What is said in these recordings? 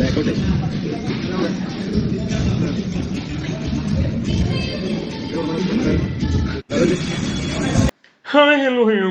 ബാക്കോട്ടെ hi hello hello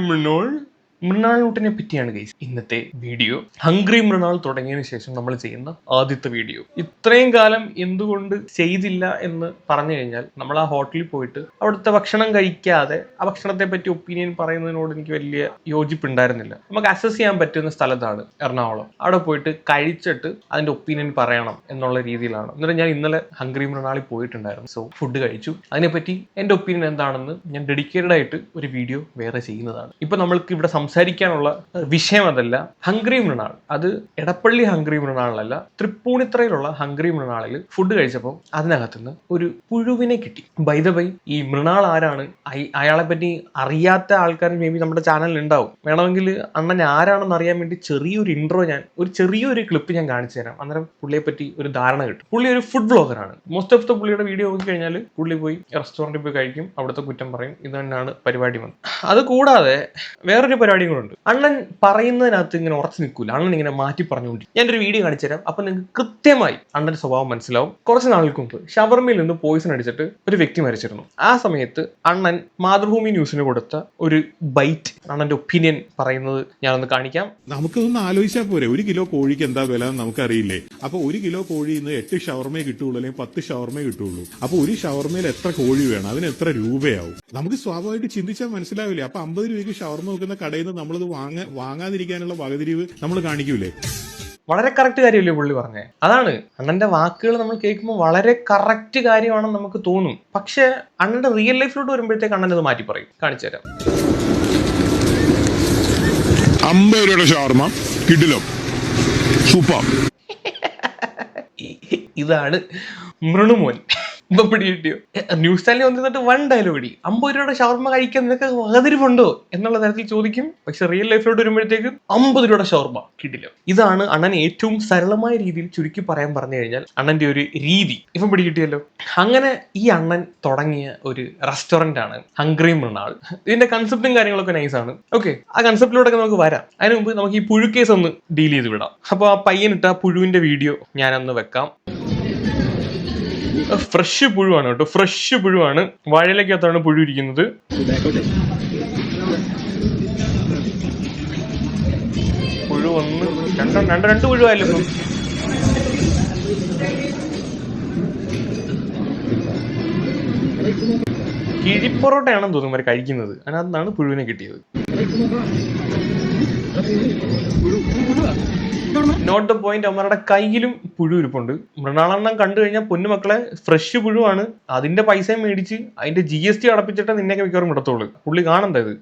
Mrinal പറ്റിയാണ് guys ഇന്നത്തെ video hungry Mrinal തുടങ്ങിയതിന് ശേഷം നമ്മൾ ചെയ്യുന്ന ആദ്യത്തെ വീഡിയോ ഇത്രയും കാലം എന്തുകൊണ്ട് ചെയ്തില്ല എന്ന് പറഞ്ഞു കഴിഞ്ഞാൽ നമ്മൾ ആ ഹോട്ടലിൽ പോയിട്ട് അവിടുത്തെ ഭക്ഷണം കഴിക്കാതെ ആ ഭക്ഷണത്തെ പറ്റി ഒപ്പീനിയൻ പറയുന്നതിനോട് എനിക്ക് വലിയ യോജിപ്പുണ്ടായിരുന്നില്ല. നമുക്ക് അസസ് ചെയ്യാൻ പറ്റുന്ന സ്ഥലത്താണ് എറണാകുളം. അവിടെ പോയിട്ട് കഴിച്ചിട്ട് അതിന്റെ ഒപ്പീനിയൻ പറയണം എന്നുള്ള രീതിയിലാണ്. എന്നിട്ട് ഞാൻ ഇന്നലെ ഹംഗ്രി മൃണാളിൽ പോയിട്ടുണ്ടായിരുന്നു. സോ ഫുഡ് കഴിച്ചു. അതിനെപ്പറ്റി എന്റെ ഒപ്പീനിയൻ എന്താണെന്ന് ഞാൻ ഡെഡിക്കേറ്റഡ് ആയിട്ട് ഒരു വീഡിയോ വേറെ ചെയ്യുന്നതാണ്. ഇപ്പൊ നമ്മൾക്ക് ഇവിടെ സംസാരിക്കാനുള്ള വിഷയം അതല്ല ഹംഗ്രി മൃണാൾ. അത് എടപ്പള്ളി ഹംഗ്രി മൃണാളല്ല. തൃപ്പൂണിത്രയിലുള്ള ഹംഗ്രി മൃണാളിൽ ഫുഡ് കഴിച്ചപ്പോൾ അതിനകത്തുനിന്ന് ഒരു പുഴുവിനെ കിട്ടി. ബൈ ഈ മൃണാൾ ആരാണ്? അയ- അയാളെ പറ്റി അറിയാത്ത ആൾക്കാർ മേ ബി നമ്മുടെ ചാനലിൽ ഉണ്ടാവും. വേണമെങ്കിൽ അണ്ണൻ ആരാണെന്ന് അറിയാൻ വേണ്ടി ചെറിയൊരു ഇൻട്രോ ഞാൻ ഒരു ചെറിയൊരു ക്ലിപ്പ് ഞാൻ കാണിച്ചു തരാം. അന്നേരം പുള്ളിയെ പറ്റി ഒരു ധാരണ കിട്ടും. പുള്ളി ഒരു ഫുഡ് ബ്ലോഗറാണ് മോസ്റ്റ് ഓഫ് ദ പുള്ളിയുടെ വീഡിയോ നോക്കി കഴിഞ്ഞാൽ പുള്ളി പോയി റെസ്റ്റോറന്റിൽ പോയി കഴിക്കും. അവിടുത്തെ കുറ്റം പറയും. ഇത് തന്നെയാണ് പരിപാടി വന്നത്. അത് കൂടാതെ വേറൊരു കൂടെ ഉണ്ട്. അണ്ണൻ പറയുന്നതിനകത്ത് ഇങ്ങനെ ഉറച്ചു നിൽക്കൂല. അണ്ണൻ ഇങ്ങനെ മാറ്റി പറഞ്ഞുകൊണ്ടിരിക്കും. ഞാനൊരു വീഡിയോ കാണിച്ചു തരാം അപ്പൊ നിങ്ങൾക്ക് കൃത്യമായി അണ്ണന്റെ സ്വഭാവം മനസ്സിലാവും. കുറച്ച് നാൾക്ക് മുമ്പ് ഷവർമയിൽ നിന്ന് പോയിസൺ അടിച്ചിട്ട് ഒരു വ്യക്തി മരിച്ചിരുന്നു. ആ സമയത്ത് അണ്ണൻ മാതൃഭൂമി ന്യൂസിന് കൊടുത്ത ഒരു ബൈറ്റ് അണ്ണന്റെ ഒപ്പീനിയൻ പറയുന്നത് ഞാനൊന്ന് കാണിക്കാം. നമുക്കൊന്ന് ആലോചിച്ചാൽ പോരെ. ഒരു കിലോ കോഴിക്ക് എന്താ വില നമുക്കറിയില്ലേ? അപ്പൊ ഒരു കിലോ കോഴി ഇന്ന് എട്ട് ഷവർമേ കിട്ടുള്ളൂ അല്ലെങ്കിൽ പത്ത് ഷവർമേ കിട്ടുള്ളൂ അപ്പൊ ഒരു ഷവർമയിൽ എത്ര കോഴി വേണം? അതിന് എത്ര രൂപയാവും? നമുക്ക് സ്വാഭാവികമായിട്ട് ചിന്തിച്ചാൽ മനസ്സിലാവില്ലേ? അപ്പൊ അമ്പത് രൂപയ്ക്ക് ഷവർമ വെക്കുന്ന കടയിൽ നിന്ന് നമ്മളത് വാങ്ങ വാങ്ങാതിരിക്കാനുള്ള വകതിരിവ് നമ്മൾ കാണിക്കൂലേ? വളരെ കറക്റ്റ് കാര്യമല്ലേ പുള്ളി പറഞ്ഞേ. അതാണ് അണ്ണന്റെ വാക്കുകൾ നമ്മൾ കേൾക്കുമ്പോൾ വളരെ കറക്റ്റ് കാര്യമാണെന്ന് നമുക്ക് തോന്നും. പക്ഷെ അണ്ണന്റെ റിയൽ ലൈഫിലോട്ട് വരുമ്പോഴത്തേക്ക് അണ്ണൻ അത് മാറ്റി പറയും. കാണിച്ചു തരാം. അമ്പത് രൂപയുടെ ഷവർമ കിട്ടിലോ സൂപ്പർ. ഇതാണ് മൃണുമോൻ. ഇപ്പൊ പിടി കിട്ടിയോ? ന്യൂസ് ചാനലിൽ വന്നിട്ട് വൺ ഡയലോഗ് അമ്പത് രൂപയുടെ ഷവർമ കഴിക്കാൻ നിനക്ക് വകതിരിവുണ്ടോ എന്നുള്ള തരത്തിൽ ചോദിക്കും. പക്ഷെ റിയൽ ലൈഫിലോട്ട് വരുമ്പോഴത്തേക്ക് അമ്പത് രൂപയുടെ ഷവർമ കിട്ടില്ല. ഇതാണ് അണ്ണൻ ഏറ്റവും സരളമായ രീതിയിൽ ചുരുക്കി പറയാൻ പറഞ്ഞു കഴിഞ്ഞാൽ അണ്ണന്റെ ഒരു രീതി. ഇപ്പം പിടി കിട്ടിയല്ലോ. അങ്ങനെ ഈ അണ്ണൻ തുടങ്ങിയ ഒരു റെസ്റ്റോറന്റ് ആണ് ഹംഗ്രി മൃണാൾ ഇതിന്റെ കൺസെപ്റ്റും കാര്യങ്ങളൊക്കെ ആണ്. ഓക്കെ ആ കൺസെപ്റ്റിലൂടെ നമുക്ക് വരാം. അതിന് മുമ്പ് നമുക്ക് ഈ പുഴു കേസ് ഒന്ന് ഡീൽ ചെയ്ത് വിടാം. അപ്പോൾ ആ പയ്യനിട്ട പുഴുവിന്റെ വീഡിയോ ഞാനൊന്ന് വെക്കാം. ഫ്രഷ് പുഴുവാണ് കേട്ടോ. ഫ്രഷ് പുഴുവാണ്. വാഴയിലേക്കകത്താണ് പുഴു ഇരിക്കുന്നത്. പുഴു ഒന്ന് രണ്ട് രണ്ട് രണ്ട് പുഴുവായാലും ഇപ്പം. കിഴിപ്പൊറോട്ടയാണെന്ന് തോന്നുന്നു അവർ കഴിക്കുന്നത്. അതിനകത്താണ് പുഴുവിനെ കിട്ടിയത്. നോട്ട് ദ പോയിന്റ് അവന്മാരുടെ കയ്യിലും പുഴു ഇരിപ്പുണ്ട് മൃണാളെണ്ണം കണ്ടു കഴിഞ്ഞാൽ പൊന്നുമക്കളെ ഫ്രഷ് പുഴുവാണ്. അതിന്റെ പൈസ മേടിച്ച് അതിന്റെ ജി എസ് ടി അടപ്പിച്ചിട്ട് നിന്നെ മിക്കവാറും വിടത്തുള്ളൂ പുള്ളി കാണണ്ട ഇത്.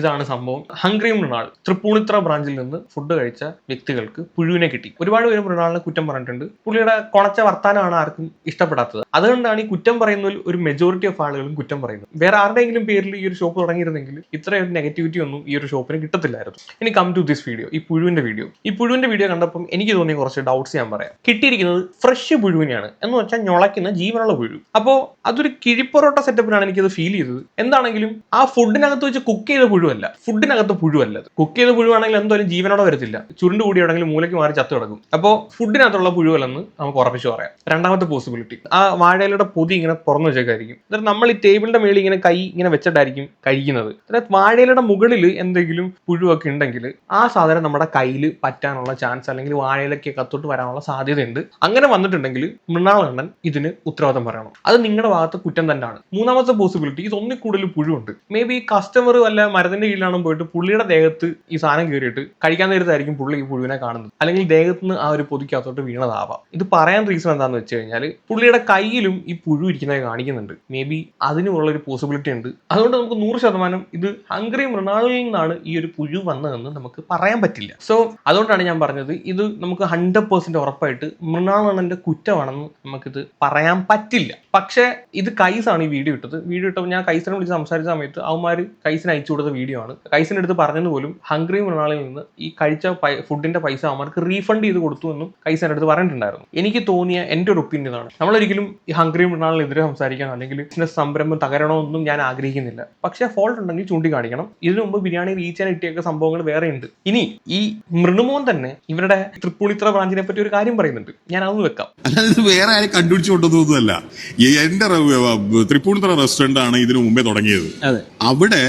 ഇതാണ് സംഭവം. ഹംഗ്രി മൃണാൾ തൃപ്പൂണിത്ര ബ്രാഞ്ചിൽ നിന്ന് ഫുഡ് കഴിച്ച വ്യക്തികൾക്ക് പുഴുവിനെ കിട്ടി. ഒരുപാട് പേര് മൃണാളിനെ കുറ്റം പറഞ്ഞിട്ടുണ്ട്. പുള്ളിയുടെ കൊണച്ച വർത്താനമാണ് ആർക്കും ഇഷ്ടപ്പെടാത്തത്. അതുകൊണ്ടാണ് ഈ കുറ്റം പറയുന്നതിൽ ഒരു മെജോറിറ്റി ഓഫ് ആളുകളും കുറ്റം പറയുന്നത്. വേറെ ആരുടെയെങ്കിലും പേരിൽ ഈ ഒരു ഷോപ്പ് തുടങ്ങിയിരുന്നെങ്കിൽ ഒരു നെഗറ്റിവിറ്റി ഒന്നും ഈ ഒരു ഷോപ്പിന് കിട്ടത്തില്ലായിരുന്നു. ഇനി കം ടു ദിസ് വീഡിയോ ഈ പുഴുവിന്റെ വീഡിയോ ഈ പുഴുവിന്റെ വീഡിയോ കണ്ടപ്പം എനിക്ക് തോന്നിയ കുറച്ച് ഡൗട്ട്സ് ഞാൻ പറയാം. കിട്ടിയിരിക്കുന്നത് ഫ്രഷ് പുഴുവിനെയാണ്. എന്ന് വെച്ചാൽ ഞൊളയ്ക്കുന്ന ജീവനുള്ള പുഴു. അപ്പോൾ അതൊരു കിഴിപ്പൊറോട്ട സെറ്റപ്പിനാണ് എനിക്കത് ഫീൽ ചെയ്തത്. എന്താണെങ്കിലും ആ ഫുഡിനകത്ത് വെച്ച് കുക്ക് ചെയ്ത പുഴുവല്ല. ഫുഡിനകത്ത് പുഴുവല്ല. കുക്ക് ചെയ്ത പുഴുവാണെങ്കിൽ എന്തായാലും ജീവനോടെ വരത്തില്ല. ചുരുണ്ട് കൂടി എവിടെയെങ്കിലും മൂലയ്ക്ക് മാറി ചത്തു കിടക്കും. അപ്പോൾ ഫുഡിനകത്തുള്ള പുഴുവല്ലെന്ന് നമുക്ക് ഉറപ്പിച്ച് പറയാം. രണ്ടാമത്തെ പോസിബിലിറ്റി ആ വാഴയിലയുടെ പൊതി ഇങ്ങനെ തുറന്നു വെച്ചേക്കായിരിക്കും. എന്നിട്ട് നമ്മൾ ഈ ടേബിളിന്റെ മേളിൽ ഇങ്ങനെ കൈ ഇങ്ങനെ വെച്ചിട്ടായിരിക്കും കഴിക്കുന്നത്. അതായത് വാഴയിലയുടെ മുകളിൽ എന്തെങ്കിലും പുഴുവൊക്കെ ഉണ്ടെങ്കിൽ ആ സാധനം നമ്മുടെ കയ്യിൽ പറ്റാനുള്ള ചാൻസ് അല്ലെങ്കിൽ വാഴയിലൊക്കെ കത്തോട്ട് വരാനുള്ള സാധ്യതയുണ്ട്. അങ്ങനെ വന്നിട്ടുണ്ടെങ്കിൽ മൃണാളണ്ണൻ ഇതിന് ഉത്തരവാദിത്തം പറയണം. അത് നിങ്ങളുടെ ഭാഗത്ത് കുറ്റം തന്നെയാണ്. മൂന്നാമത്തെ പോസിബിലിറ്റി ഇതൊന്നിൽ കൂടുതൽ പുഴുവുണ്ട്. മേ ബി കസ്റ്റമർ വല്ല മരത്തിന്റെ കീഴിലാണ് പോയിട്ട് പുള്ളിയുടെ ദേഹത്ത് ഈ സാധനം കയറിയിട്ട് കഴിക്കാൻ നേരത്തായിരിക്കും പുള്ളി ഈ പുഴുവിനെ കാണുന്നത്. അല്ലെങ്കിൽ ദേഹത്ത് നിന്ന് ആ ഒരു പൊതിക്കകത്തോട്ട് വീണതാവാം. ഇത് പറയാൻ റീസൺ എന്താണെന്ന് വെച്ച് കഴിഞ്ഞാൽ പുള്ളിയുടെ കയ്യിലും ഈ പുഴു ഇരിക്കുന്നത് കാണിക്കുന്നുണ്ട്. മേ ബി അതിനുള്ള ഒരു പോസിബിലിറ്റി ഉണ്ട്. അതുകൊണ്ട് നമുക്ക് നൂറ് ശതമാനം ഇത് ഹംഗറി മൃണാളിൽ നിന്നാണ് ഈ ഒരു പുഴു വന്നതെന്ന് നമുക്ക് പറയാൻ പറ്റില്ല. സോ അതുകൊണ്ടാണ് ഞാൻ പറഞ്ഞത് ഇത് നമുക്ക് ഹൺഡ്രഡ് പെർസെന്റ് ഉറപ്പായിട്ട് മൃണാളണന്റെ കുറ്റമാണെന്ന് നമുക്കിത് പറയാൻ പറ്റില്ല. പക്ഷേ ഇത് കൈസാണ് ഈ വീഡിയോ ഇട്ടത്. വീഡിയോ ഇട്ടപ്പോൾ ഞാൻ കൈസിനെ വിളിച്ച് സംസാരിച്ച സമയത്ത് അവന്മാർ കൈസിന് അയച്ചു കൊടുത്ത വീഡിയോ ആണ്. കൈസിന്റെ അടുത്ത് പറഞ്ഞത് പോലും ഹംഗ്രി മൃണാളിൽ നിന്ന് ഈ കഴിച്ച ഫുഡിന്റെ പൈസ അവർക്ക് റീഫണ്ട് ചെയ്ത് കൊടുത്തു എന്നും കൈസിന്റെ അടുത്ത് പറഞ്ഞിട്ടുണ്ടായിരുന്നു. എനിക്ക് തോന്നിയ എന്റെ ഒരു ഒപ്പീനിയൻ ആണ് നമ്മളൊരിക്കലും ഈ ഹംഗ്രി മൃണാളിനെതിരെ സംസാരിക്കണം അല്ലെങ്കിൽ ബിസിനസ് സംരംഭം തകരണമെന്നും ഞാൻ ആഗ്രഹിക്കുന്നില്ല. പക്ഷേ ഫോൾട്ട് ഉണ്ടെങ്കിൽ ചൂണ്ടിക്കാണിക്കണം. ഇതിനു മുമ്പ് ബിരിയാണി റീച്ചാൻ കിട്ടിയൊക്കെ സംഭവങ്ങൾ വേറെ ഉണ്ട്. ഇനി ഈ മൃണുമോൻ തന്നെ ഇവരുടെ തൃപ്പൂണിത്ര ബ്രാഞ്ചിനെ പറ്റി ഒരു കാര്യം പറയുന്നുണ്ട്. ഞാൻ അതൊന്ന് വെക്കാം. അല്ലാതെ വേറെ ആരും കണ്ടുപിടിച്ചു കൊണ്ടതൊന്നുമല്ല ഈ എന്റെ തൃപ്പൂണിത്തുറ റെസ്റ്റോറന്റ് ആണ് ഇതിനു മുമ്പേ തുടങ്ങിയത്. അവിടെ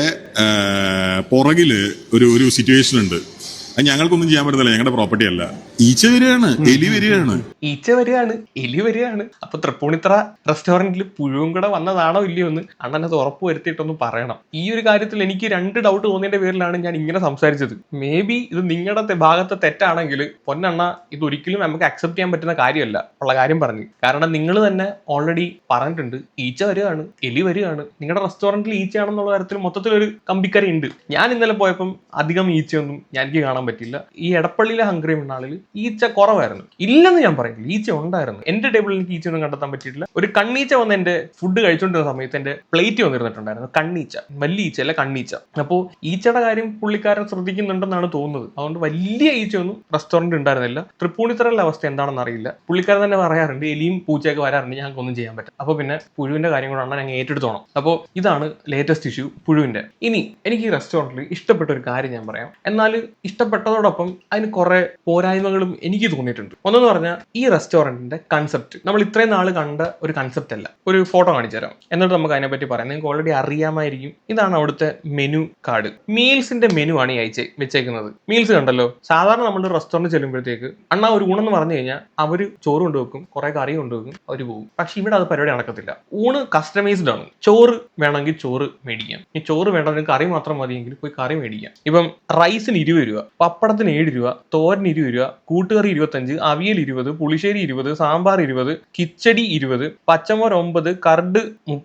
പുറകിൽ ഒരു ഒരു സിറ്റുവേഷൻ ഉണ്ട്. ഞങ്ങൾക്കൊന്നും ചെയ്യാൻ പറ്റുന്നില്ല ഞങ്ങളുടെ പ്രോപ്പർട്ടി അല്ല. ഈച്ച വരികയാണ് എലി വരികയാണ്. ഈച്ച വരികയാണ് എലി വരികയാണ്. അപ്പൊ തൃപ്പൂണിത്ര റെസ്റ്റോറന്റിൽ പുഴുവും കൂടെ വന്നതാണോ ഇല്ലയോ എന്ന് അണ്ണൻ അത് ഉറപ്പ് വരുത്തിയിട്ടൊന്ന് പറയണം. ഈ ഒരു കാര്യത്തിൽ എനിക്ക് രണ്ട് ഡൗട്ട് തോന്നിയതിന്റെ പേരിലാണ് ഞാൻ ഇങ്ങനെ സംസാരിച്ചത്. മേ ബി ഇത് നിങ്ങളുടെ ഭാഗത്തെ തെറ്റാണെങ്കിൽ പൊന്നണ്ണ ഇത് ഒരിക്കലും നമുക്ക് അക്സെപ്റ്റ് ചെയ്യാൻ പറ്റുന്ന കാര്യമല്ല ഉള്ള കാര്യം പറഞ്ഞു. കാരണം നിങ്ങൾ തന്നെ ഓൾറെഡി പറഞ്ഞിട്ടുണ്ട് ഈച്ച വരികയാണ് എലി വരികയാണ്. നിങ്ങളുടെ റെസ്റ്റോറന്റിൽ ഈച്ചയാണെന്നുള്ള കാര്യത്തിൽ മൊത്തത്തിലൊരു കമ്പിക്കറി ഉണ്ട്. ഞാൻ ഇന്നലെ പോയപ്പം അധികം ഈച്ചയൊന്നും ഞാൻ എനിക്ക് കാണാൻ പറ്റില്ല. ഈ എടപ്പള്ളിയിലെ ഹംഗ്രി മണ്ണാളിൽ ഈച്ച കുറവായിരുന്നു. ഇല്ലെന്ന് ഞാൻ പറയില്ല. ഈച്ച ഉണ്ടായിരുന്നു. എന്റെ ടേബിളിൽ എനിക്ക് ഈച്ചയൊന്നും കണ്ടെത്താൻ പറ്റിയിട്ടില്ല. ഒരു കണ്ണീച്ച വന്ന് എന്റെ ഫുഡ് കഴിച്ചുകൊണ്ടിരുന്ന സമയത്ത് എന്റെ പ്ലേറ്റ് വന്നിരുന്നിട്ടുണ്ടായിരുന്നു. കണ്ണീച്ച. വലിയ ഈച്ച അല്ല കണ്ണീച്ച. അപ്പോൾ ഈച്ചയുടെ കാര്യം പുള്ളിക്കാരൻ ശ്രദ്ധിക്കുന്നുണ്ടെന്നാണ് തോന്നുന്നത്. അതുകൊണ്ട് വലിയ ഈച്ചയൊന്നും റെസ്റ്റോറന്റ് ഉണ്ടായിരുന്നില്ല. തൃപ്പൂണിത്തറയിലെ അവസ്ഥ എന്താണെന്ന് അറിയില്ല. പുള്ളിക്കാരൻ തന്നെ പറയാറുണ്ട് എലിയും പൂച്ചയൊക്കെ വരാറുണ്ട്. ഞങ്ങൾക്ക് ഒന്നും ചെയ്യാൻ പറ്റും അപ്പോൾ പിന്നെ പുഴുവിന്റെ കാര്യം കൂടെ അണ്ണൻ ഞങ്ങൾ ഏറ്റെടുത്തോണം. അപ്പോൾ ഇതാണ് ലേറ്റസ്റ്റ് ഇഷ്യൂ പുഴുവിന്റെ ഇനി എനിക്ക് ഈ റെസ്റ്റോറന്റിൽ ഇഷ്ടപ്പെട്ട ഒരു കാര്യം ഞാൻ പറയാം. എന്നാൽ ഇഷ്ടപ്പെട്ടതോടൊപ്പം അതിന് കുറെ പോരായ്മകളും എനിക്ക് തോന്നിയിട്ടുണ്ട്. ഒന്നെന്ന് പറഞ്ഞാൽ ഈ റെസ്റ്റോറന്റിന്റെ കൺസെപ്റ്റ് നമ്മൾ ഇത്രയും നാൾ കണ്ട ഒരു കൺസെപ്റ്റ് അല്ല. ഒരു ഫോട്ടോ കാണിച്ചു തരാം. എന്നിട്ട് നമുക്ക് അതിനെപ്പറ്റി പറയാം. നിങ്ങൾക്ക് ഓൾറെഡി അറിയാമായിരിക്കും. ഇതാണ് അവിടുത്തെ മെനു കാർഡ് മീൽസിന്റെ മെനു ആണ് ഈ അയച്ച് വെച്ചേക്കുന്നത്. മീൽസ് കണ്ടല്ലോ? സാധാരണ നമ്മൾ റെസ്റ്റോറന്റ് ചെല്ലുമ്പോഴത്തേക്ക് അണ്ണാ ഒരു ഊണെന്ന് പറഞ്ഞു കഴിഞ്ഞാൽ അവർ ചോറ് കൊണ്ടുവെക്കും കുറെ കറി കൊണ്ടുവെക്കും അവർ പോകും. പക്ഷെ ഇവിടെ അത് പരിപാടി നടക്കത്തില്ല. ഊണ് കസ്റ്റമൈസ്ഡ് ആണ്. ചോറ് വേണമെങ്കിൽ ചോറ് മേടിക്കാം. ഈ ചോറ് വേണ്ടതിന് കറി മാത്രം മതിയെങ്കിൽ പോയി കറി മേടിക്കാം. ഇപ്പം റൈസിന് ഇരുപത് രൂപ. പപ്പടത്തിന് ഏഴ് രൂപ തോരൻ ഇരുപത് രൂപ കൂട്ടുകറി ഇരുപത്തഞ്ച് അവിയൽ ഇരുപത് പുളിശ്ശേരി ഇരുപത് സാമ്പാർ ഇരുപത് കിച്ചടി ഇരുപത് പച്ചമോർ ഒമ്പത് കർഡ്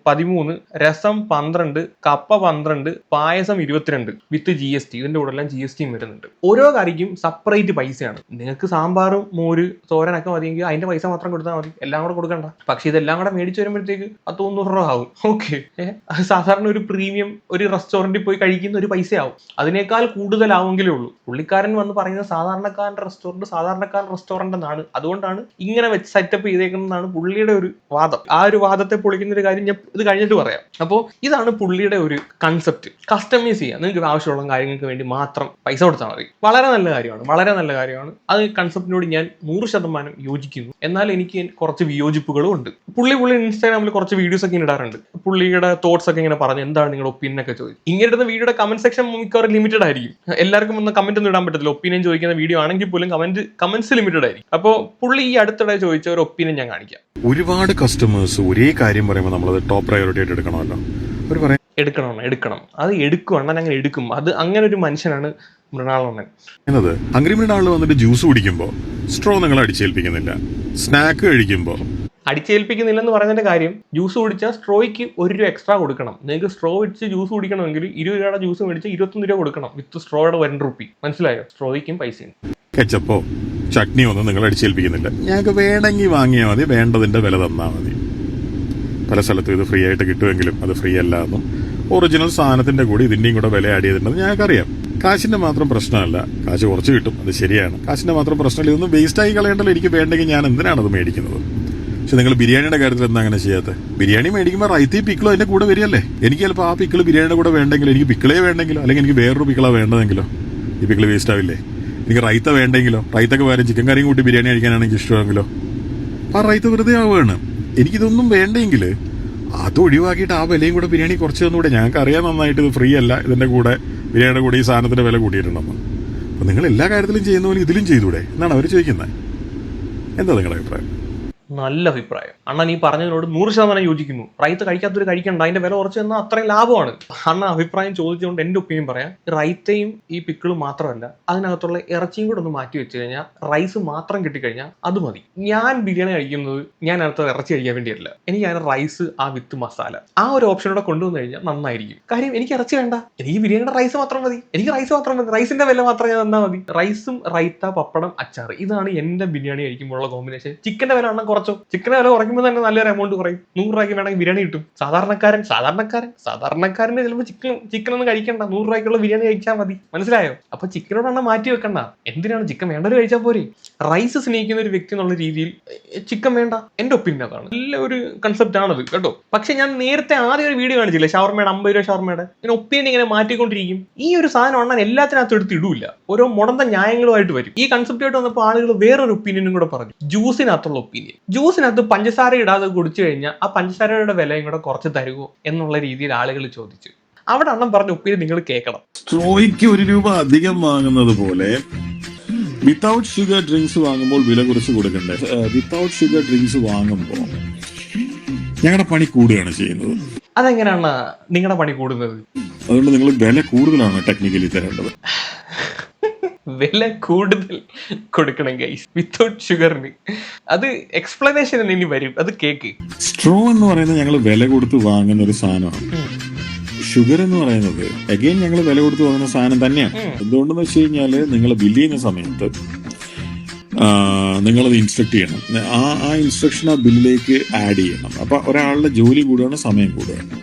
പതിമൂന്ന് രസം പന്ത്രണ്ട് കപ്പ പന്ത്രണ്ട് പായസം ഇരുപത്തിരണ്ട് വിത്ത് ജി എസ് ടി ഇതിന്റെ കൂടെ എല്ലാം ജി എസ് ടിയും വരുന്നുണ്ട്. ഓരോ കറിക്കും സെപ്പറേറ്റ് പൈസയാണ്. നിങ്ങൾക്ക് സാമ്പാറും മോര് തോരനൊക്കെ മതിയെങ്കിൽ അതിന്റെ പൈസ മാത്രം കൊടുത്താൽ മതി. എല്ലാം കൂടെ കൊടുക്കണ്ട. പക്ഷെ ഇതെല്ലാം കൂടെ മേടിച്ചു വരുമ്പോഴത്തേക്ക് പത്ത് തൊണ്ണൂറ് രൂപ ആവും. ഓക്കെ സാധാരണ ഒരു പ്രീമിയം ഒരു റെസ്റ്റോറന്റിൽ പോയി കഴിക്കുന്ന ഒരു പൈസ ആവും അതിനേക്കാൾ കൂടുതലാവുമെങ്കിലേ ഉള്ളൂ. പുള്ളിക്കാരൻ വന്ന് പറയുന്നത് സാധാരണക്കാരന്റെ റെസ്റ്റോറന്റ് സാധാരണക്കാരൻ റെസ്റ്റോറന്റ് എന്നാണ്. അതുകൊണ്ടാണ് ഇങ്ങനെ വെച്ച് സെറ്റപ്പ് ചെയ്തേക്കുന്നതാണ് പുള്ളിയുടെ ഒരു വാദം. ആ ഒരു വാദത്തെ പൊളിക്കുന്ന ഒരു കാര്യം ഞാൻ ഇത് കഴിഞ്ഞിട്ട് പറയാം. അപ്പോൾ ഇതാണ് പുള്ളിയുടെ ഒരു കൺസെപ്റ്റ് കസ്റ്റമൈസ് ചെയ്യാം നിങ്ങൾക്ക് ആവശ്യമുള്ള കാര്യങ്ങൾക്ക് വേണ്ടി മാത്രം പൈസ കൊടുത്താൽ മതി. വളരെ നല്ല കാര്യമാണ്. വളരെ നല്ല കാര്യമാണ്. അത് കൺസെപ്റ്റിനോട് ഞാൻ നൂറ് ശതമാനം യോജിക്കുന്നു. എന്നാൽ എനിക്ക് കുറച്ച് വിയോജിപ്പുകളും ഉണ്ട്. പുള്ളി പുള്ളി ഇൻസ്റ്റാഗ്രാമിൽ കുറച്ച് വീഡിയോസ് ഒക്കെ ഇടാറുണ്ട്. പുള്ളിയുടെ തോട്ട്സ് ഒക്കെ ഇങ്ങനെ പറഞ്ഞു എന്താണ് നിങ്ങളുടെ ഒപ്പീനിയൻ ഒക്കെ ചോദിച്ചു. ഇങ്ങനെ ഇടുന്ന വീഡിയോയുടെ കമന്റ് സെക്ഷൻ മിക്കവാറും ലിമിറ്റഡ് ആയിരിക്കും. എല്ലാവർക്കും ഒന്ന് കമന്റ് ഒന്നും ഇടാൻ പറ്റത്തില്ല. ഒപ്പീനിയൻ ചോദിക്കുന്ന വീഡിയോ ആണെങ്കിൽ പോലും കമന്റ് കമന്റ്സ് ലിമിറ്റഡ് ആയിരിക്കും. അപ്പോൾ പുള്ളി ഈ അടുത്തിടെ ചോദിച്ച ഒരു ഒപ്പീനിയൻ ഞാൻ കാണിക്കാം. ഒരുപാട് കസ്റ്റമേഴ്സ് ഒരേ കാര്യം പറയുമ്പോൾ നമ്മളത് ടോപ്പ് പ്രയോറിറ്റി ആയിട്ട് എടുക്കണമല്ലോ. അവർ പറയും എടുക്കണം എടുക്കണം. അത് എടുക്കും അണ്ണൻ അങ്ങനെ എടുക്കും. അത് അങ്ങനെ ഒരു മനുഷ്യനാണ് മൃണാളണ്ണൻ. ആൾ വന്നിട്ട് ജ്യൂസ് കുടിക്കുമ്പോൾ സ്ട്രോ നിങ്ങൾ അടിച്ചേൽപ്പിക്കുന്നില്ല. സ്നാക്ക് കഴിക്കുമ്പോൾ അടിച്ചേൽപ്പിക്കുന്നില്ലെന്ന് പറഞ്ഞതിന്റെ കാര്യം ജ്യൂസ് കുടിച്ചാൽ സ്ട്രോയ്ക്ക് ഒരു രൂപ എക്സ്ട്രാ കൊടുക്കണം. നിങ്ങൾക്ക് സ്ട്രോ വെച്ച് ജ്യൂസ് കുടിക്കണമെങ്കിൽ ഇരുപത് രൂപയുടെ ജ്യൂസ് മേടിച്ച് ഇരുപത്തൊന്ന് രൂപ കൊടുക്കണം വിത്ത് സ്ട്രോയുടെ വൺ റുപ്പി മനസ്സിലായോ? സ്ട്രോയ്ക്കും പൈസയും. കെച്ചപ്പോ ചട്നി ഒന്നും നിങ്ങൾ അടിച്ചേൽപ്പിക്കുന്നില്ല. ഞങ്ങൾക്ക് വേണമെങ്കിൽ വാങ്ങിയാൽ മതി വേണ്ടതിന്റെ വില തന്നാൽ മതി. പല സ്ഥലത്തും ഇത് ഫ്രീ ആയിട്ട് കിട്ടുമെങ്കിലും അത് ഫ്രീ അല്ല എന്നും ഒറിജിനൽ സാധനത്തിന്റെ കൂടി ഇതിന്റെയും കൂടെ വില ആഡ് ചെയ്തിട്ടുണ്ടെന്ന് ഞങ്ങൾക്കറിയാം. കാശിന്റെ മാത്രം പ്രശ്നമല്ല കാശ് കുറച്ച് കിട്ടും അത് ശരിയാണ്. കാശിന്റെ മാത്രം പ്രശ്നമില്ല ഇതൊന്നും വേസ്റ്റ് ആയി കളയേണ്ടല്ലോ എനിക്ക് വേണ്ടെങ്കിൽ ഞാൻ എന്തിനാണ് അത് മേടിക്കുന്നത്? പക്ഷെ നിങ്ങൾ ബിരിയാണിയുടെ കാര്യത്തിൽ എന്താ അങ്ങനെ ചെയ്യാത്തത് ബിരിയാണി മേടിക്കുമ്പോൾ റൈത്തി പിക്കിളോ അതിന്റെ കൂടെ വരികയല്ലേ? എനിക്ക് ചിലപ്പോൾ ആ പിക്കിൾ ബിരിയാണിയുടെ കൂടെ വേണ്ടെങ്കിലോ എനിക്ക് പിക്കിളേ വേണ്ടെങ്കിലോ അല്ലെങ്കിൽ എനിക്ക് വേറൊരു പിക്കിളാ വേണ്ടതെങ്കിലോ? ഈ പിക്കിൾ വേസ്റ്റ് ആവില്ലേ? എനിക്ക് റൈത്ത വേണ്ടെങ്കിലോ? റൈത്തൊക്കെ വേറെ ചിക്കൻ കറിയും കൂട്ടി ബിരിയാണി കഴിക്കാനാണെങ്കിൽ ഇഷ്ടമെങ്കിലോ? ആ റൈത്ത് വെറുതെ ആവുകയാണ്. എനിക്കിതൊന്നും വേണ്ടെങ്കിൽ അത് ഒഴിവാക്കിയിട്ട് ആ വിലയും കൂടെ ബിരിയാണി കുറച്ച് തന്നുകൂടെ ഞങ്ങൾക്ക് അറിയാൻ നന്നായിട്ട് ഇത് ഫ്രീ അല്ല. ഇതിന്റെ കൂടെ ബിരിയാണിയുടെ കൂടെ ഈ സാധനത്തിന്റെ വില കൂട്ടിയിട്ടുണ്ടെന്ന്. അപ്പോൾ നിങ്ങൾ എല്ലാ കാര്യത്തിലും ചെയ്യുന്ന പോലെ ഇതിലും ചെയ്തൂടെ? എന്നാണ് അവർ ചോദിക്കുന്നത് എന്താ നിങ്ങളുടെ അഭിപ്രായം? നല്ല അഭിപ്രായം. അണ്ണൻ ഈ പറഞ്ഞതിനോട് നൂറ് ശതമാനം യോജിക്കുന്നു. റൈത്ത് കഴിക്കാത്തൊരു കഴിക്കണ്ട. അതിന്റെ വില കുറച്ച് തന്നാൽ അത്രയും ലാഭമാണ്. അണ്ണ അഭിപ്രായം ചോദിച്ചുകൊണ്ട് എന്റെ ഒപ്പീനിയൻ പറയാം. റൈത്തയും ഈ പിക്കിളും മാത്രമല്ല അതിനകത്തുള്ള ഇറച്ചിയും കൂടെ ഒന്ന് മാറ്റി വെച്ച് കഴിഞ്ഞാൽ റൈസ് മാത്രം കിട്ടിക്കഴിഞ്ഞാൽ അത് മതി. ഞാൻ ബിരിയാണി കഴിക്കുന്നത് ഞാൻ അടുത്ത ഇറച്ചി കഴിക്കാൻ വേണ്ടിയല്ല. എനിക്ക് അതിന് റൈസ് ആ വിത്ത് മസാല ആ ഒരു ഓപ്ഷനോടെ കൊണ്ടുവന്നു കഴിഞ്ഞാൽ നന്നായിരിക്കും. കാര്യം എനിക്ക് ഇറച്ചി വേണ്ട. എനിക്ക് ബിരിയാണിയുടെ റൈസ് മാത്രം മതി. എനിക്ക് റൈസ് മാത്രം മതി. റൈസിന്റെ വില മാത്രം ഞാൻ തന്നാൽ മതി. റൈസും റൈത്ത പപ്പടം അച്ചാർ ഇതാണ് എന്റെ ബിരിയാണി കഴിക്കുമ്പോഴുള്ള കോമ്പിനേഷൻ. ചിക്കന്റെ വില അണ്ണം കുറച്ച് കുറച്ചോ. ചിക്കൻ വില കുറയ്ക്കുമ്പോൾ തന്നെ നല്ലൊരു എമൗണ്ട് കുറയും. നൂറ് രൂപയ്ക്ക് വേണമെങ്കിൽ ബിരിയാണി കിട്ടും. സാധാരണക്കാരൻ സാധാരണക്കാരൻ സാധാരണക്കാരന് ചിലപ്പോൾ ചിക്കൻ ചിക്കൻ ഒന്നും കഴിക്കണ്ട. നൂറ് രൂപയ്ക്കുള്ള ബിരിയാണി കഴിച്ചാൽ മതി. മനസ്സിലായോ? അപ്പൊ ചിക്കനോടാണ് മാറ്റി വെക്കണ്ട. എന്തിനാണ് ചിക്കൻ വേണ്ടത് കഴിച്ചാൽ പോരെ? റൈസ് സ്നേഹിക്കുന്ന ഒരു വ്യക്തി എന്നുള്ള രീതിയിൽ ചിക്കൻ വേണ്ട. എന്റെ ഒപ്പീനിയൻ അതാണ്. നല്ല ഒരു കൺസെപ്റ്റ് ആണത് കേട്ടോ. പക്ഷെ ഞാൻ നേരത്തെ ആദ്യം ഒരു വീഡിയോ കാണിച്ചില്ല? ഷവർമയുടെ അമ്പത് രൂപ ഷവർമയുടെ. ഞാൻ ഒപ്പീനിയൻ ഇങ്ങനെ മാറ്റിക്കൊണ്ടിരിക്കും. ഈ ഒരു സാധനം അണ്ണൻ എല്ലാത്തിനകത്തും എടുത്ത് ഇടൂല. ഓരോ മുടന്ത ന്യായങ്ങളുമായിട്ട് വരും. ഈ കൺസെപ്റ്റായിട്ട് വന്നപ്പോൾ ആളുകൾ വേറൊരു ഒപ്പീനിയനും കൂടെ പറഞ്ഞു. ജ്യൂസിനകത്തുള്ള ഒപ്പീനിയൻ ജ്യൂസിനകത്ത് പഞ്ചസാര ഇടാതെ കുടിച്ചു കഴിഞ്ഞാൽ ആ പഞ്ചസാരയുടെ വിലയും കൂടെ കുറച്ച് തരുമോ എന്നുള്ള രീതിയിൽ ആളുകൾ ചോദിച്ചു. അവിടെ അണ്ണം പറഞ്ഞ ഒപ്പീനിയൻ നിങ്ങൾ കേൾക്കണം സ്ട്രോയ്ക്ക് ഒരു രൂപ അധികം വാങ്ങുന്നത് പോലെ വിത്തൗട്ട് ഷുഗർ ഡ്രിങ്ക്സ് വാങ്ങുമ്പോൾ വില കുറച്ച് കൊടുക്കണ്ടേ? വിത്തൗട്ട് ഷുഗർ ഡ്രിങ്ക്സ് വാങ്ങുമ്പോൾ ഞങ്ങളുടെ പണി കൂടുകയാണ് ചെയ്യുന്നത്. അതെങ്ങനെയാണ് നിങ്ങളുടെ പണി കൂടുന്നത്? അതുകൊണ്ട് നിങ്ങൾ വില കൂടുതലാണ് ടെക്നിക്കലി തരേണ്ടത്. വില കൂടുതൽ കൊടുക്കണം ഗൈസ് വിത്തൗട്ട് ഷുഗറിന് അത് എക്സ്പ്ലനേഷൻ ഇനി വരും. അത് കേക്ക്. സ്ട്രോ എന്ന് പറയുന്നത് ഞങ്ങൾ വില കൊടുത്ത് വാങ്ങുന്ന ഒരു സാധനമാണ്. ഷുഗർ എന്ന് പറയുന്നത് അഗെയിൻ ഞങ്ങൾ വില കൊടുത്ത് വാങ്ങുന്ന സാധനം തന്നെയാണ്. എന്തുകൊണ്ടെന്ന് വെച്ച് കഴിഞ്ഞാൽ നിങ്ങൾ ബില്ല് ചെയ്യുന്ന സമയത്ത് നിങ്ങളത് ഇൻസ്ട്രക്ട് ചെയ്യണം. ആ ആ ഇൻസ്ട്രക്ഷൻ ആ ബില്ലിലേക്ക് ആഡ് ചെയ്യണം. അപ്പൊ ഒരാളുടെ ജോലി കൂടുകയാണ് സമയം കൂടുകയാണ്.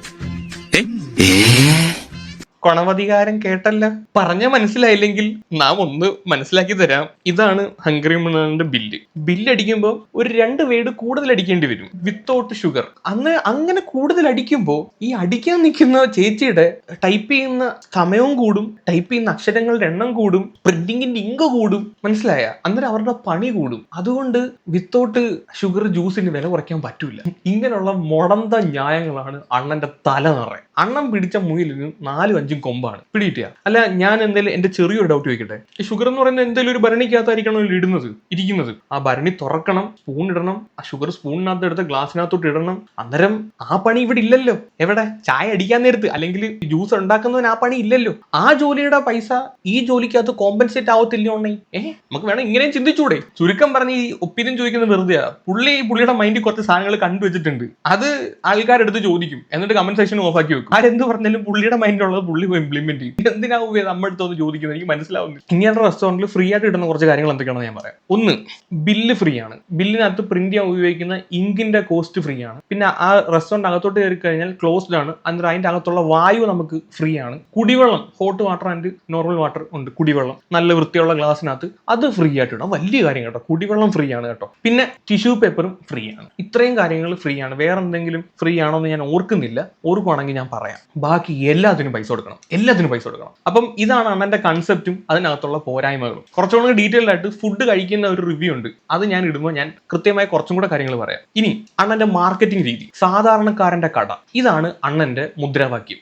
കൊണവധികാരം കേട്ടല്ല? പറഞ്ഞ മനസ്സിലായില്ലെങ്കിൽ നാം ഒന്ന് മനസ്സിലാക്കി തരാം. ഇതാണ് ഹംഗറി മണലിന്റെ ബില്ല് ബില്ല് അടിക്കുമ്പോൾ ഒരു രണ്ട് വേട് കൂടുതൽ അടിക്കേണ്ടി വരും. വിത്തൗട്ട് ഷുഗർ അന്ന് അങ്ങനെ കൂടുതൽ അടിക്കുമ്പോൾ ഈ അടിക്കാൻ നിൽക്കുന്ന ചേച്ചിയുടെ ടൈപ്പ് ചെയ്യുന്ന സമയവും കൂടും ടൈപ്പ് ചെയ്യുന്ന അക്ഷരങ്ങളുടെ എണ്ണം കൂടും പ്രിന്റിങ്ങിന്റെ ഇങ്ക് കൂടും. മനസ്സിലായ? അന്നേരം അവരുടെ പണി കൂടും. അതുകൊണ്ട് വിത്തൗട്ട് ഷുഗർ ജ്യൂസിന് വില കുറയ്ക്കാൻ പറ്റൂല. ഇങ്ങനെയുള്ള മുടന്ത ന്യായങ്ങളാണ് അണ്ണന്റെ തല നിറയെ. അണ്ണൻ പിടിച്ച മുയിലിന് നാലും അഞ്ചും കൊമ്പാണ്. പിടിയിട്ടിയ അല്ല ഞാൻ എന്തെങ്കിലും എന്റെ ചെറിയൊരു ഡൗട്ട് ചോദിക്കട്ടെ? ഈ ഷുഗർ എന്ന് പറയുന്നത് എന്തെങ്കിലും ഒരു ഭരണിക്കകത്തായിരിക്കണം ഇടുന്നത്? ഇരിക്കുന്നത്. ആ ഭരണി തുറക്കണം സ്പൂൺ ഇടണം ആ ഷുഗർ സ്പൂണിനകത്ത് എടുത്ത ഗ്ലാസ്സിനകത്തോട്ട് ഇടണം. അന്നേരം ആ പണി ഇവിടെ ഇല്ലല്ലോ. എവിടെ? ചായ അടിക്കാൻ നേരത്ത്. അല്ലെങ്കിൽ ജ്യൂസ് ഉണ്ടാക്കുന്നവൻ ആ പണി ഇല്ലല്ലോ. ആ ജോലിയുടെ പൈസ ഈ ജോലിക്കകത്ത് കോമ്പൻസേറ്റ് ആവത്തില്ല ഉണ്ണേ ഏ? നമുക്ക് വേണം ഇങ്ങനെയും ചിന്തിച്ചൂടെ? ചുരുക്കം പറഞ്ഞ് ഈ ഒപ്പീനിയൻ ചോദിക്കുന്നത് വെറുതെ പുള്ളി പുള്ളിയുടെ മൈൻഡിൽ കുറച്ച് സാധനങ്ങൾ കണ്ടുവച്ചിട്ടുണ്ട്. അത് ആൾക്കാരെടുത്ത് ചോദിക്കും. എന്നിട്ട് കമന്റ് സെക്ഷൻ ഓഫ് ആക്കി വെക്കും. ആരെന്ത് പറഞ്ഞാലും പുള്ളിയുടെ മൈൻഡിലുള്ളത് പുള്ളി ഇംപ്ലിമെന്റ് ചെയ്യും. എന്തിനാ ഉപയോഗം നമ്മുടെ അടുത്തൊന്ന് ചോദിക്കുന്നത്? എനിക്ക് മനസ്സിലാവുന്നില്ല. ഇങ്ങനത്തെ റെസ്റ്റോറന്റിൽ ഫ്രീ ആയിട്ട് കിട്ടുന്ന കുറച്ച് കാര്യങ്ങൾ എന്തൊക്കെയാണെന്ന് ഞാൻ പറയാം. ഒന്ന് ബില്ല് ഫ്രീ ആണ്. ബില്ലിനകത്ത് പ്രിന്റ് ചെയ്യാൻ ഉപയോഗിക്കുന്ന ഇങ്കിന്റെ കോസ്റ്റ് ഫ്രീ ആണ്. പിന്നെ ആ റെസ്റ്റോറന്റ് അകത്തോട്ട് കയറി കഴിഞ്ഞാൽ ക്ലോസ്ഡ് ആണ്. അന്നേരം അതിന്റെ അകത്തുള്ള വായു നമുക്ക് ഫ്രീ ആണ്. കുടിവെള്ളം hot water and normal water ഉണ്ട്. കുടിവെള്ളം നല്ല വൃത്തിയുള്ള ഗ്ലാസ്സിനകത്ത് അത് ഫ്രീ ആയിട്ട് ഇടാം. വലിയ കാര്യം കേട്ടോ. കുടിവെള്ളം ഫ്രീ ആണ് കേട്ടോ. പിന്നെ ടിഷ്യൂ പേപ്പറും ഫ്രീ ആണ്. ഇത്രയും കാര്യങ്ങൾ ഫ്രീ ആണ്. വേറെ എന്തെങ്കിലും ഫ്രീ ആണോ എന്ന് ഞാൻ ഓർക്കുന്നില്ല. ഓർക്കുവാണെങ്കിൽ ഞാൻ പറയാം. ബാക്കി എല്ലാത്തിനും പൈസ കൊടുക്കണം. എല്ലാത്തിനും പൈസ കൊടുക്കണം. അപ്പം ഇതാണ് അണ്ണന്റെ കൺസെപ്റ്റും അതിനകത്തുള്ള പോരായ്മകളും. കുറച്ചുകൂടെ ഡീറ്റെയിൽഡ് ആയിട്ട് ഫുഡ് കഴിക്കുന്ന ഒരു റിവ്യൂ ഉണ്ട്. അത് ഞാൻ ഇടുമ്പോൾ ഞാൻ കൃത്യമായി കുറച്ചും കൂടെ കാര്യങ്ങൾ പറയാം. ഇനി അണ്ണന്റെ മാർക്കറ്റിംഗ് രീതി. സാധാരണക്കാരന്റെ കട. ഇതാണ് അണ്ണന്റെ മുദ്രാവാക്യം.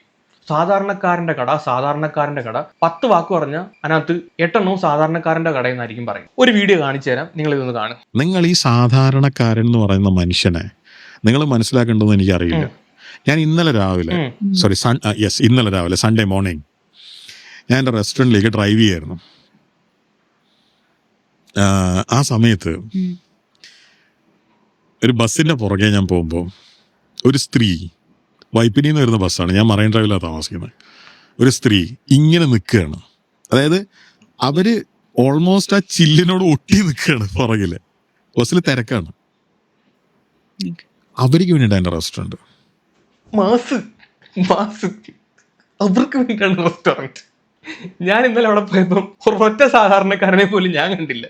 സാധാരണക്കാരന്റെ കട സാധാരണക്കാരന്റെ കട. പത്ത് വാക്ക് പറഞ്ഞ അതിനകത്ത് എട്ടെണ്ണവും സാധാരണക്കാരന്റെ കട എന്നായിരിക്കും പറയും ഒരു വീഡിയോ കാണിച്ചു തരാം. നിങ്ങൾ ഇതൊന്ന് കാണും നിങ്ങൾ ഈ സാധാരണക്കാരൻ എന്ന് പറയുന്ന മനുഷ്യനെ നിങ്ങൾ മനസ്സിലാക്കേണ്ടതെന്ന് എനിക്കറിയില്ല. ഞാൻ ഇന്നലെ രാവിലെ സോറി സൺ യെസ് ഇന്നലെ രാവിലെ സൺഡേ മോർണിംഗ് ഞാൻ എന്റെ റെസ്റ്റോറന്റിലേക്ക് ഡ്രൈവ് ചെയ്യായിരുന്നു. ആ, സമയത്ത് ഒരു ബസ്സിന്റെ പുറകെ ഞാൻ പോകുമ്പോൾ ഒരു സ്ത്രീ വൈപ്പിനിയിൽ നിന്ന് വരുന്ന ബസ്സാണ് ഞാൻ മറൈൻ ഡ്രൈവിലാണ് താമസിക്കുന്നത്. ഒരു സ്ത്രീ ഇങ്ങനെ നിൽക്കുകയാണ്. അതായത് അവർ ഓൾമോസ്റ്റ് ആ ചില്ലിനോട് ഒട്ടി നിൽക്കുകയാണ് പുറകിൽ. ബസ്സിൽ തിരക്കാണ്. അവർക്ക് വേണ്ടിയിട്ട് എന്റെ റെസ്റ്റോറന്റ് മാസ് മാസ്. അവർക്ക് വേണ്ടിയാണ് റെസ്റ്റോറന്റ് ഞാൻ ഇന്നലെ അവിടെ പോയപ്പം ഒറ്റ സാധാരണക്കാരനെ പോലും ഞാൻ കണ്ടില്ല.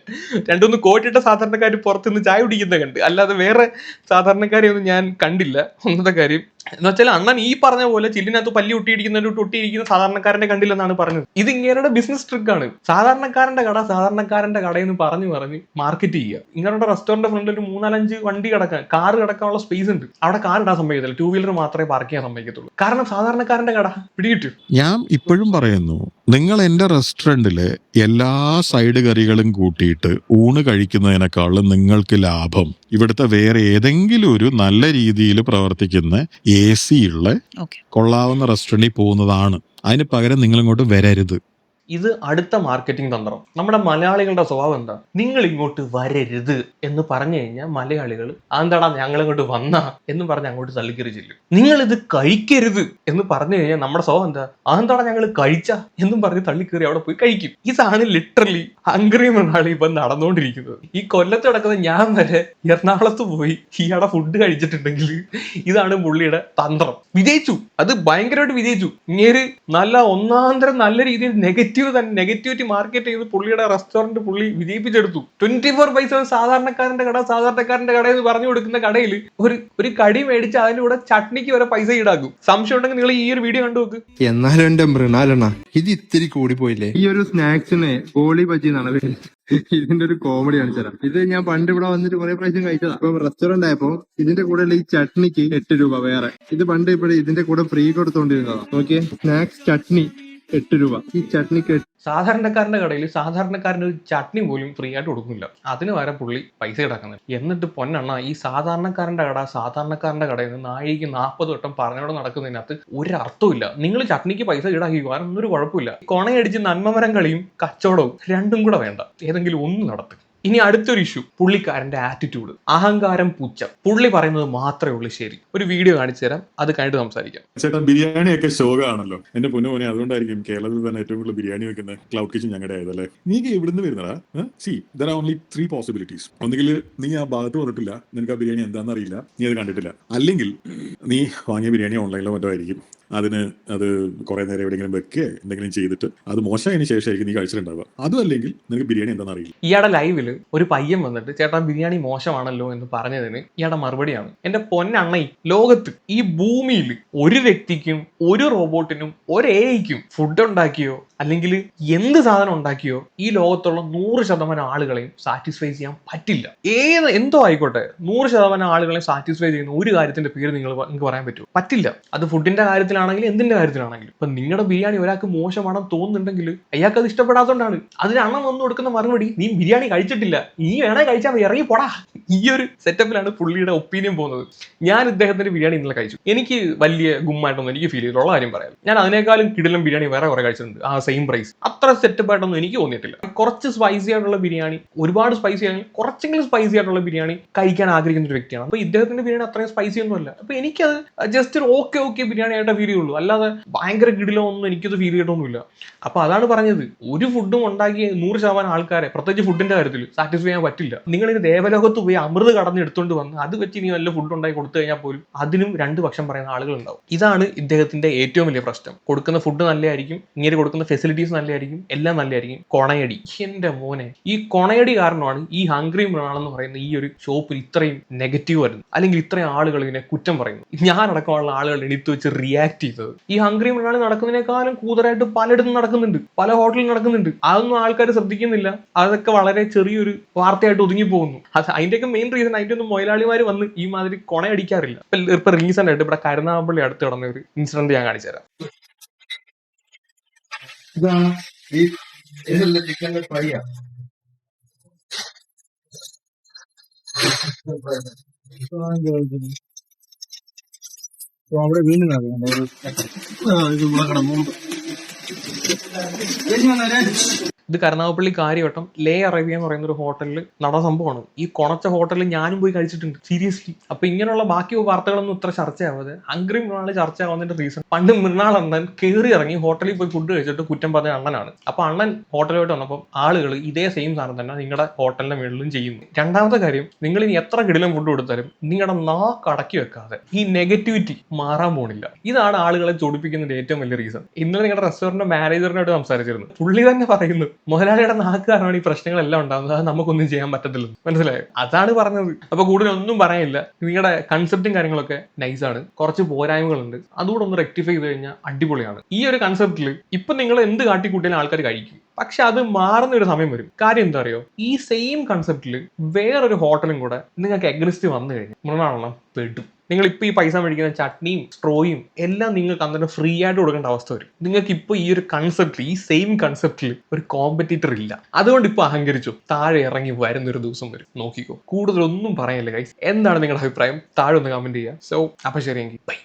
രണ്ടൊന്ന് കോട്ടിട്ട സാധാരണക്കാർ പുറത്തുനിന്ന് ചായ കുടിക്കുന്ന കണ്ട്. അല്ലാതെ വേറെ സാധാരണക്കാരെ ഒന്നും ഞാൻ കണ്ടില്ല. ഒന്നത്തെ കാര്യം എന്ന് വെച്ചാൽ അണ്ണൻ ഈ പറഞ്ഞ പോലെ ചില്ലിനകത്ത് പല്ലി ഒട്ടിയിരിക്കുന്നവരോട്ട് ഒട്ടിയിരിക്കുന്ന സാധാരണക്കാരനെ കണ്ടില്ലെന്നാണ് പറഞ്ഞത്. ഇത് ഇങ്ങനെയുടെ ബിസിനസ് ട്രിക്കാണ് സാധാരണക്കാരന്റെ കട സാധാരണക്കാരന്റെ കടയെന്ന് പറഞ്ഞു പറഞ്ഞ് മാർക്കറ്റ് ചെയ്യുക. ഇങ്ങനെയുള്ള റെസ്റ്റോറന്റ് ഫ്രണ്ടിൽ ഒരു മൂന്നാലഞ്ച് വണ്ടി കിടക്കാൻ കാർ കിടക്കാനുള്ള സ്പേസ് ഉണ്ട്. അവിടെ കാർ ഇടാൻ സമ്മതിക്കത്തില്ല. ടൂ വീലർ മാത്രമേ പാർക്ക് ചെയ്യാൻ സമ്മതിക്കത്തുള്ളൂ. കാരണം സാധാരണക്കാരന്റെ കട പിടികിട്ടു. ഞാൻ ഇപ്പോഴും പറയുന്നു നിങ്ങൾ എന്റെ റെസ്റ്റോറന്റിൽ എല്ലാ സൈഡ് കറികളും കൂട്ടിയിട്ട് ഊണ് കഴിക്കുന്നതിനേക്കാളും നിങ്ങൾക്ക് ലാഭം ഇവിടുത്തെ വേറെ ഏതെങ്കിലും ഒരു നല്ല രീതിയിൽ പ്രവർത്തിക്കുന്ന എ സി ഉള്ള കൊള്ളാവുന്ന റെസ്റ്റോറന്റിൽ പോകുന്നതാണ്. അതിന് പകരം നിങ്ങൾ ഇങ്ങോട്ട് വരരുത്. ഇത് അടുത്ത മാർക്കറ്റിംഗ് തന്ത്രം. നമ്മുടെ മലയാളികളുടെ സ്വഭാവം എന്താ? നിങ്ങൾ ഇങ്ങോട്ട് വരരുത് എന്ന് പറഞ്ഞു കഴിഞ്ഞാൽ മലയാളികൾ അതെന്താടാ ഞങ്ങൾ ഇങ്ങോട്ട് വന്ന എന്ന് പറഞ്ഞ് അങ്ങോട്ട് തള്ളിക്കറി ചെല്ലും. നിങ്ങൾ ഇത് കഴിക്കരുത് എന്ന് പറഞ്ഞു കഴിഞ്ഞാൽ നമ്മുടെ സ്വഭാവം എന്താ? അതെന്താടാ ഞങ്ങൾ കഴിച്ച എന്നും പറഞ്ഞ് തള്ളിക്കറി അവിടെ പോയി കഴിക്കും. ഇതാണ് ലിറ്ററലി ഹംഗറി മണാളി ഇപ്പൊ നടന്നുകൊണ്ടിരിക്കുന്നത്. ഈ കൊല്ലത്ത് കിടക്കുന്ന ഞാൻ വരെ എറണാകുളത്ത് പോയി ഇയാളെ ഫുഡ് കഴിച്ചിട്ടുണ്ടെങ്കിൽ ഇതാണ് പുള്ളിയുടെ തന്ത്രം. വിജയിച്ചു. അത് ഭയങ്കരമായിട്ട് വിജയിച്ചു. ഇങ്ങനെ നല്ല ഒന്നാന്തരം നല്ല രീതിയിൽ നെഗറ്റീവ് തന്നെ നെഗറ്റിവിറ്റി മാർക്കറ്റ് ചെയ്ത് പുള്ളിയുടെ റെസ്റ്റോറന്റ് പുള്ളി വിജയിപ്പിച്ചെടുത്തു. ട്വന്റി ഫോർ ബൈ സെവൻ സാധാരണക്കാരന്റെ കട സാധാരണക്കാരന്റെ കട എന്ന് പറഞ്ഞു കൊടുക്കുന്ന കടയിൽ ഒരു ഒരു കടി മേടിച്ച് അതിന്റെ കൂടെ ചട്നിക്ക് വരെ പൈസ ഈടാക്കും. സംശയം ഉണ്ടെങ്കിൽ നിങ്ങൾ ഈ ഒരു വീഡിയോ കണ്ടു നോക്ക്. എന്നാലും എന്റെ മൃണാലണ ഇത് ഇത്തിരി കൂടി പോയില്ലേ ഈ ഒരു സ്നാക്സിന് ഗോളി ബജി എന്നാണ് ഇതിന്റെ ഒരു കോമഡി ആണ് തരാം ഇത് ഞാൻ പണ്ട് ഇവിടെ വന്നിട്ട് കുറെ പ്രാവശ്യം കഴിച്ചതാ. അപ്പൊ റെസ്റ്റോറന്റ് ആയപ്പോ ഇതിന്റെ കൂടെ ഈ ചട്നിക്ക് എട്ട് രൂപ വേറെ. ഇത് പണ്ട് ഇവിടെ ഇതിന്റെ കൂടെ ഫ്രീ കൊടുത്തോണ്ടിരുന്നതാ. നോക്കിയേ സ്നാക്സ് ചട്നി. എട്ട് രൂപ. ഈ ചട്നിക്ക് സാധാരണക്കാരന്റെ കടയിൽ സാധാരണക്കാരന് ഒരു ചട്നി പോലും ഫ്രീ ആയിട്ട് കൊടുക്കുന്നില്ല. അതിന് വരെ പുള്ളി പൈസ കിടക്കുന്നത് എന്നിട്ട് പൊന്നെണ്ണ ഈ സാധാരണക്കാരന്റെ കട സാധാരണക്കാരന്റെ കടയിൽ നിന്ന് നാഴിക്ക് നാൽപ്പത് വട്ടം പറഞ്ഞോടെ നടക്കുന്നതിനകത്ത് ഒരു അർത്ഥമില്ല നിങ്ങൾ ചട്നിക്ക് പൈസ ഈടാക്കി കാരണം ഒരു കുഴപ്പമില്ല. കൊണയടിച്ച് നന്മമരം കളിയും കച്ചവടവും രണ്ടും കൂടെ വേണ്ട. ഏതെങ്കിലും ഒന്ന് നടത്തും. ഇനി അടുത്തൊരു ഇഷ്യൂ പുള്ളിക്കാരന്റെ ആറ്റിറ്റ്യൂഡ് അഹങ്കാരം പുച്ഛം. പുള്ളി പറയുന്നത് മാത്രമേ ഉള്ളൂ ശരി. ഒരു വീഡിയോ കാണിച്ചു തരാം അത് കഴിഞ്ഞിട്ട് സംസാരിക്കാം. ചേട്ടാ ബിരിയാണിയൊക്കെ ശോകമാണല്ലോ. എന്റെ പൊന്നു മോനെ അതുകൊണ്ടായിരിക്കും കേരളത്തിൽ തന്നെ ഏറ്റവും കൂടുതൽ ബിരിയാണി വെക്കുന്ന ക്ലൗഡ് കിച്ചൺ ഞങ്ങളുടെ ആയതല്ലേ? നീ എവിടുന്ന് വരുന്നടാ. See there are only three possibilities ഒന്നുകിൽ നീ ആ ഭാഗത്ത് പറഞ്ഞിട്ടില്ല നിനക്ക് ആ ബിരിയാണി എന്താണെന്ന് അറിയില്ല. നീ അത് കണ്ടിട്ടില്ല. അല്ലെങ്കിൽ നീ വാങ്ങിയ ബിരിയാണി ഓൺലൈനിലോ മറ്റോ ആയിരിക്കും. അതിന് അത് കുറെ നേരം എവിടെയെങ്കിലും വെക്കുക എന്തെങ്കിലും ചെയ്തിട്ട് അത് മോശമായതിനു ശേഷമായിരിക്കും നീ കഴിച്ചിട്ടുണ്ടാവുക. അതും അല്ലെങ്കിൽ നിനക്ക് ബിരിയാണി എന്താണെന്ന് അറിയില്ല. ഇയാടെ ലൈവിൽ ഒരു പയ്യൻ വന്നിട്ട് ചേട്ടാ ബിരിയാണി മോശമാണല്ലോ എന്ന് പറഞ്ഞതിന് ഇയാടെ മറുപടിയാണ്. എന്റെ പൊന്നണ്ണ ലോകത്ത് ഈ ഭൂമിയിൽ ഒരു വ്യക്തിക്കും ഒരു റോബോട്ടിനും ഒരു എഐക്കും ഫുഡ് ഉണ്ടാക്കിയോ അല്ലെങ്കിൽ എന്ത് സാധനം ഉണ്ടാക്കിയോ ഈ ലോകത്തുള്ള നൂറ് ശതമാനം ആളുകളെയും സാറ്റിസ്ഫൈ ചെയ്യാൻ പറ്റില്ല. ഏത് എന്തോ ആയിക്കോട്ടെ നൂറ് ശതമാനം ആളുകളെയും സാറ്റിസ്ഫൈ ചെയ്യുന്ന ഒരു കാര്യത്തിന്റെ പേര് നിങ്ങൾ നിങ്ങൾക്ക് പറയാൻ പറ്റുമോ? പറ്റില്ല. അത് ഫുഡിന്റെ കാര്യത്തിലാണെങ്കിലും എന്തിന്റെ കാര്യത്തിലാണെങ്കിലും. ഇപ്പൊ നിങ്ങളുടെ ബിരിയാണി ഒരാൾക്ക് മോശമാണെന്ന് തോന്നുന്നുണ്ടെങ്കിൽ അയാൾക്ക് അത് ഇഷ്ടപ്പെടാത്തതുകൊണ്ടാണ് അതിന് അണ്ണം വന്നു കൊടുക്കുന്ന മറുപടി നീ ബിരിയാണി കഴിച്ചിട്ടില്ല. നീ വേണേ കഴിച്ചാൽ മതി. ഇറങ്ങി പോടാ. ഈ ഒരു സെറ്റപ്പിലാണ് പുള്ളിയുടെ ഒപ്പീനിയൻ പോകുന്നത്. ഞാൻ ഇദ്ദേഹത്തിന്റെ ബിരിയാണി ഇന്നലെ കഴിച്ചു. എനിക്ക് വലിയ ഗുമ്മായിട്ടൊന്നും എനിക്ക് ഫീൽ ചെയ്തിട്ടുള്ള കാര്യം പറയാം. ഞാൻ അതിനേക്കാളും കിടിലം ബിരിയാണി വേറെ കുറെ കഴിച്ചിട്ടുണ്ട്. ആ സെയിം പ്രൈസ് അത്ര സെറ്റപ്പ് ആയിട്ടൊന്നും എനിക്ക് തോന്നിയിട്ടില്ല. കുറച്ച് സ്പൈസി ആയിട്ടുള്ള ബിരിയാണി ഒരുപാട് സ്പൈസി ആണെങ്കിൽ കുറച്ചെങ്കിലും സ്പൈസി ആയിട്ടുള്ള ബിരിയാണി കഴിക്കാൻ ആഗ്രഹിക്കുന്ന ഒരു വ്യക്തിയാണ്. അപ്പൊ ഇദ്ദേഹത്തിന്റെ ബിരിയാണി അത്രയും സ്പൈസി ഒന്നും അല്ല അപ്പൊ എനിക്കത് ജസ്റ്റ് ഒരു ഓക്കെ ഓക്കെ ബിരിയാണി ആയിട്ട് ഫീൽ ചെയ്യുള്ളൂ. അല്ലാതെ ഭയങ്കര കിടിലോ ഒന്നും എനിക്കത് ഫീൽ ചെയ്തിട്ടൊന്നുമില്ല. അപ്പൊ അതാണ് പറഞ്ഞത്. ഒരു ഫുഡും ഉണ്ടാക്കി നൂറ് ശതമാനം ആൾക്കാരെ പ്രത്യേകിച്ച് ഫുഡിന്റെ കാര്യത്തിൽ സാറ്റിസ്ഫൈ ചെയ്യാൻ പറ്റില്ല. നിങ്ങൾ ഇത് ദേവലോകത്ത് പോയി അമൃത് കടന്ന് എടുത്തുകൊണ്ട് വന്ന് അത് വെച്ച് ഇനി നല്ല ഫുഡ് ഉണ്ടാക്കി കൊടുത്തു കഴിഞ്ഞാൽ പോലും അതിനും രണ്ട് പക്ഷം പറയുന്ന ആളുകൾ ഉണ്ടാവും ഇതാണ് ഇദ്ദേഹത്തിന്റെ ഏറ്റവും വലിയ പ്രശ്നം. കൊടുക്കുന്ന ഫുഡ് നല്ലതായിരിക്കും ഇങ്ങനെ കൊടുക്കുന്ന ഫെസിലിറ്റീസ് നല്ലതായിരിക്കും എല്ലാം നല്ലതായിരിക്കും. കൊണയടി. എന്റെ മോനെ ഈ കൊണയടി കാരണമാണ് ഈ ഹംഗ്രി മൃണാളെന്ന് പറയുന്ന ഈ ഒരു ഷോപ്പിൽ ഇത്രയും നെഗറ്റീവ് വരുന്നത്. അല്ലെങ്കിൽ ഇത്രയും ആളുകൾ ഇതിനെ കുറ്റം പറയുന്നു ഞാനടക്കമുള്ള ആളുകൾ എടുത്തു വെച്ച് റിയാക്ട് ചെയ്തത് ഈ ഹംഗ്രി മലയാളി നടക്കുന്നതിനേക്കാളും കൂടുതലായിട്ട് പലയിടത്തും നടക്കുന്നുണ്ട്. പല ഹോട്ടലിൽ നടക്കുന്നുണ്ട്. അതൊന്നും ആൾക്കാർ ശ്രദ്ധിക്കുന്നില്ല. അതൊക്കെ വളരെ ചെറിയൊരു വാർത്തയായിട്ട് ഒതുങ്ങി പോകുന്നു. അത് അതിന്റെയൊക്കെ മെയിൻ റീസൺ അതിന്റെ ഒന്നും മൊയലാളിമാർ വന്ന് ഈ മാതിരി കൊണയടിക്കാറില്ല. ഇപ്പൊ റീസെന്റ് ആയിട്ട് ഇവിടെ കരുനാഗപ്പള്ളി അടുത്ത് കിടന്ന ഒരു ഇൻസിഡന്റ് ഞാൻ കാണിച്ചു തരാം. ഇതാണ് ഈ ഇതല്ല ചിക്കന്റെ ഫ്രൈയാ അവിടെ വീണ്ടും ഇത് മുളക്കണം ഇത് കരുനാഗപ്പള്ളി കാര്യവട്ടം ലേ അറേബ്യ എന്ന് പറയുന്ന ഒരു ഹോട്ടലിൽ നടന്ന സംഭവമാണ്. ഈ കൊണച്ച ഹോട്ടലിൽ ഞാനും പോയി കഴിച്ചിട്ടുണ്ട്. സീരിയസ്ലി അപ്പൊ ഇങ്ങനെയുള്ള ബാക്കി വാർത്തകളൊന്നും ഇത്ര ചർച്ചയാവാതെ ഹംഗ്രി മൃണാൾ ചർച്ചയാവുന്നതിന്റെ റീസൺ പണ്ട് മൃണാൾ അണ്ണൻ കയറി ഇറങ്ങി ഹോട്ടലിൽ പോയി ഫുഡ് കഴിച്ചിട്ട് കുറ്റം പറഞ്ഞ അണ്ണനാണ്. അപ്പൊ അണ്ണൻ ഹോട്ടലിലോട്ട് വന്നപ്പോൾ ആളുകൾ ഇതേ സെയിം സാധനം തന്നെ നിങ്ങളുടെ ഹോട്ടലിന്റെ മുകളിലും ചെയ്യുന്നു. രണ്ടാമത്തെ കാര്യം നിങ്ങൾ ഇനി എത്ര കിടിലും ഫുഡ് കൊടുത്താലും നിങ്ങളുടെ നാക്ക് അടക്കി വെക്കാതെ ഈ നെഗറ്റിവിറ്റി മാറാൻ പോണില്ല. ഇതാണ് ആളുകളെ ചൊടിപ്പിക്കുന്നതിന്റെ ഏറ്റവും വലിയ റീസൺ ഇന്നലെ നിങ്ങളുടെ റെസ്റ്റോറന്റ് മാനേജറിനോട് സംസാരിച്ചിരുന്നു. പുള്ളി തന്നെ പറയുന്നു മുതലാളിയുടെ നാക്ക് കാരണമാണ് ഈ പ്രശ്നങ്ങളെല്ലാം ഉണ്ടാകുന്നത്. അത് നമുക്കൊന്നും ചെയ്യാൻ പറ്റത്തില്ല. മനസ്സിലായോ? അതാണ് പറഞ്ഞത്. അപ്പൊ കൂടുതൽ ഒന്നും പറയാനില്ല. നിങ്ങളുടെ കൺസെപ്റ്റും കാര്യങ്ങളൊക്കെ നൈസാണ് കുറച്ച് പോരായ്മകളുണ്ട്. അതുകൂടെ ഒന്ന് റെക്ടിഫൈ ചെയ്ത് കഴിഞ്ഞാൽ അടിപൊളിയാണ്. ഈ ഒരു കൺസെപ്റ്റിൽ ഇപ്പൊ നിങ്ങൾ എന്ത് കാട്ടിക്കൂട്ടിയാലും ആൾക്കാർ കഴിക്കും. പക്ഷെ അത് മാറുന്ന ഒരു സമയം വരും. കാര്യം എന്താ അറിയോ? ഈ സെയിം കൺസെപ്റ്റിൽ വേറൊരു ഹോട്ടലും കൂടെ നിങ്ങൾക്ക് എഗ്നിസ്റ്റ് വന്നു കഴിഞ്ഞു. മൃണാണെണ്ണം പെടും. നിങ്ങൾ ഇപ്പൊ ഈ പൈസ മേടിക്കുന്ന ചട്നിയും സ്ട്രോയും എല്ലാം നിങ്ങൾക്ക് അന്നേരം ഫ്രീ ആയിട്ട് കൊടുക്കേണ്ട അവസ്ഥ വരും. നിങ്ങൾക്ക് ഇപ്പൊ ഈ ഒരു കൺസെപ്റ്റിൽ ഈ സെയിം കൺസെപ്റ്റിൽ ഒരു കോമ്പറ്റീറ്റർ ഇല്ല. അതുകൊണ്ട് ഇപ്പൊ അഹങ്കരിച്ചു. താഴെ ഇറങ്ങി വരുന്ന ഒരു ദിവസം വരും. നോക്കിക്കോ. കൂടുതലൊന്നും പറയല്ലേ ഗൈസ് എന്താണ് നിങ്ങളുടെ അഭിപ്രായം? താഴെ ഒന്ന് കമന്റ് ചെയ്യുക സോ അപ്പൊ ശരിയെങ്കിൽ ബൈ